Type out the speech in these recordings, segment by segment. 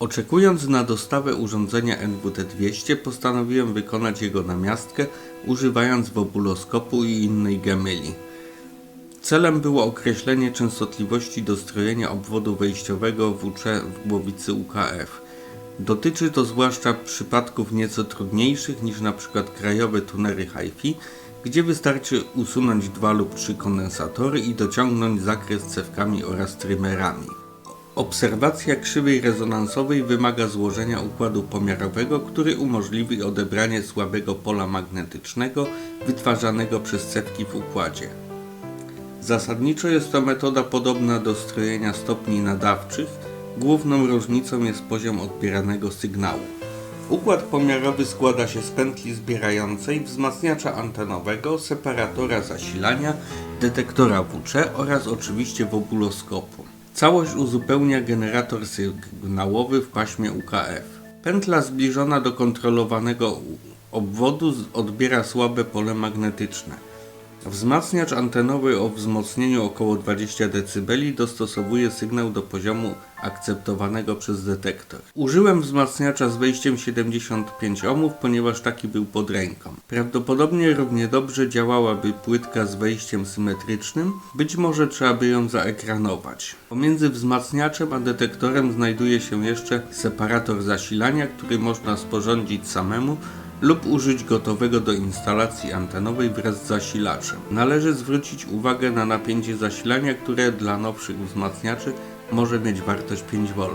Oczekując na dostawę urządzenia NWT-200 postanowiłem wykonać jego namiastkę używając wobuloskopu i innej gemyli. Celem było określenie częstotliwości dostrojenia obwodu wejściowego WC w głowicy UKF. Dotyczy to zwłaszcza przypadków nieco trudniejszych niż np. krajowe tunery HiFi, gdzie wystarczy usunąć dwa lub trzy kondensatory i dociągnąć zakres cewkami oraz trymerami. Obserwacja krzywej rezonansowej wymaga złożenia układu pomiarowego, który umożliwi odebranie słabego pola magnetycznego wytwarzanego przez cewki w układzie. Zasadniczo jest to metoda podobna do strojenia stopni nadawczych. Główną różnicą jest poziom odbieranego sygnału. Układ pomiarowy składa się z pętli zbierającej, wzmacniacza antenowego, separatora zasilania, detektora WC oraz oczywiście wobuloskopu. Całość uzupełnia generator sygnałowy w paśmie UKF. Pętla zbliżona do kontrolowanego obwodu odbiera słabe pole magnetyczne. Wzmacniacz antenowy o wzmocnieniu około 20 dB dostosowuje sygnał do poziomu akceptowanego przez detektor. Użyłem wzmacniacza z wejściem 75 ohmów, ponieważ taki był pod ręką. Prawdopodobnie równie dobrze działałaby płytka z wejściem symetrycznym, być może trzeba by ją zaekranować. Pomiędzy wzmacniaczem a detektorem znajduje się jeszcze separator zasilania, który można sporządzić samemu lub użyć gotowego do instalacji antenowej wraz z zasilaczem. Należy zwrócić uwagę na napięcie zasilania, które dla nowszych wzmacniaczy może mieć wartość 5V.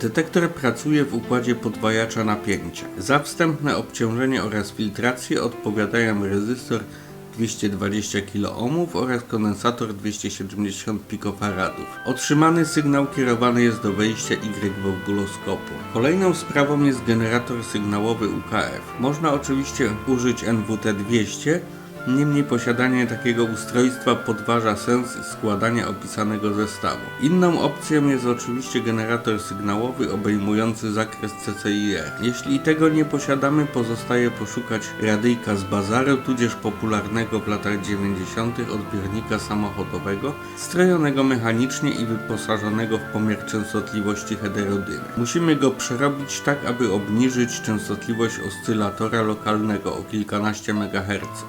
Detektor pracuje w układzie podwajacza napięcia. Za wstępne obciążenie oraz filtrację odpowiadają rezystor 220 kΩ oraz kondensator 270 pikofaradów. Otrzymany sygnał kierowany jest do wejścia Y wobuloskopu. Kolejną sprawą jest generator sygnałowy UKF. Można oczywiście użyć NWT-200, Niemniej posiadanie takiego ustrojstwa podważa sens składania opisanego zestawu. Inną opcją jest oczywiście generator sygnałowy obejmujący zakres CCIR. Jeśli tego nie posiadamy, pozostaje poszukać radyjka z bazaru, tudzież popularnego w latach 90. odbiornika samochodowego, strojonego mechanicznie i wyposażonego w pomiar częstotliwości heterodyny. Musimy go przerobić tak, aby obniżyć częstotliwość oscylatora lokalnego o kilkanaście MHz.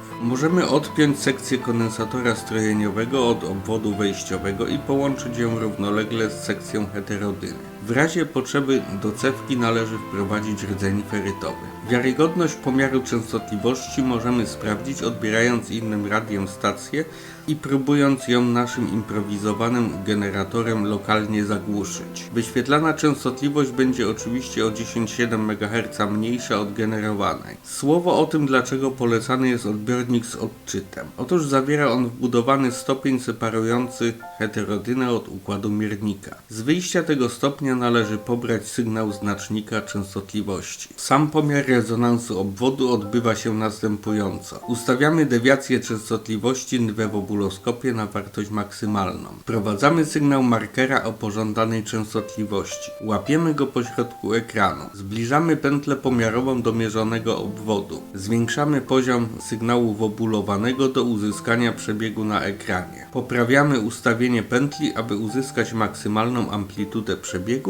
Możemy odpiąć sekcję kondensatora strojeniowego od obwodu wejściowego i połączyć ją równolegle z sekcją heterodyny. W razie potrzeby do cewki należy wprowadzić rdzeń ferytowy. Wiarygodność pomiaru częstotliwości możemy sprawdzić odbierając innym radiem stację i próbując ją naszym improwizowanym generatorem lokalnie zagłuszyć. Wyświetlana częstotliwość będzie oczywiście o 10,7 MHz mniejsza od generowanej. Słowo o tym, dlaczego polecany jest odbiornik z odczytem. Otóż zawiera on wbudowany stopień separujący heterodynę od układu miernika. Z wyjścia tego stopnia należy pobrać sygnał znacznika częstotliwości. Sam pomiar rezonansu obwodu odbywa się następująco. Ustawiamy dewiację częstotliwości we wobuloskopie na wartość maksymalną. Wprowadzamy sygnał markera o pożądanej częstotliwości. Łapiemy go pośrodku ekranu. Zbliżamy pętlę pomiarową do mierzonego obwodu. Zwiększamy poziom sygnału wobulowanego do uzyskania przebiegu na ekranie. Poprawiamy ustawienie pętli, aby uzyskać maksymalną amplitudę przebiegu,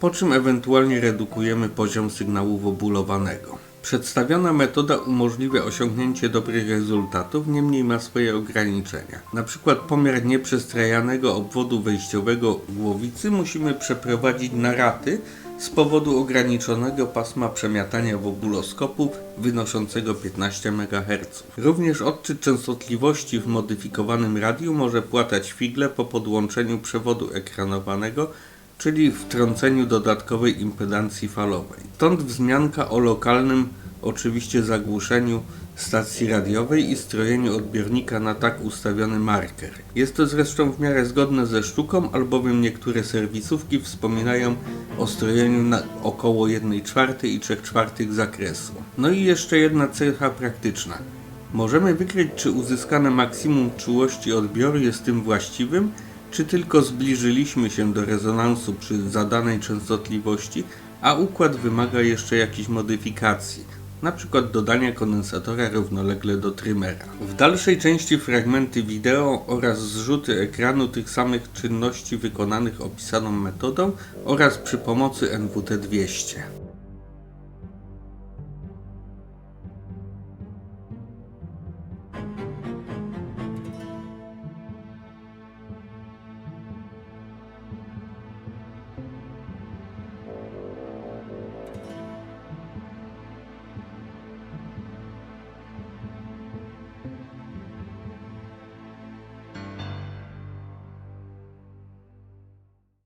po czym ewentualnie redukujemy poziom sygnału wobulowanego. Przedstawiona metoda umożliwia osiągnięcie dobrych rezultatów, niemniej ma swoje ograniczenia. Na przykład pomiar nieprzestrajanego obwodu wejściowego głowicy musimy przeprowadzić na raty z powodu ograniczonego pasma przemiatania wobuloskopu wynoszącego 15 MHz. Również odczyt częstotliwości w modyfikowanym radiu może płatać figle po podłączeniu przewodu ekranowanego czyli wtrąceniu dodatkowej impedancji falowej. Stąd wzmianka o lokalnym, oczywiście zagłuszeniu stacji radiowej i strojeniu odbiornika na tak ustawiony marker. Jest to zresztą w miarę zgodne ze sztuką, albowiem niektóre serwisówki wspominają o strojeniu na około 1 czwartej i 3 czwartych zakresu. No i jeszcze jedna cecha praktyczna. Możemy wykryć, czy uzyskane maksimum czułości odbioru jest tym właściwym, czy tylko zbliżyliśmy się do rezonansu przy zadanej częstotliwości, a układ wymaga jeszcze jakichś modyfikacji. np. dodania kondensatora równolegle do trymera. W dalszej części fragmenty wideo oraz zrzuty ekranu tych samych czynności wykonanych opisaną metodą oraz przy pomocy NWT-200.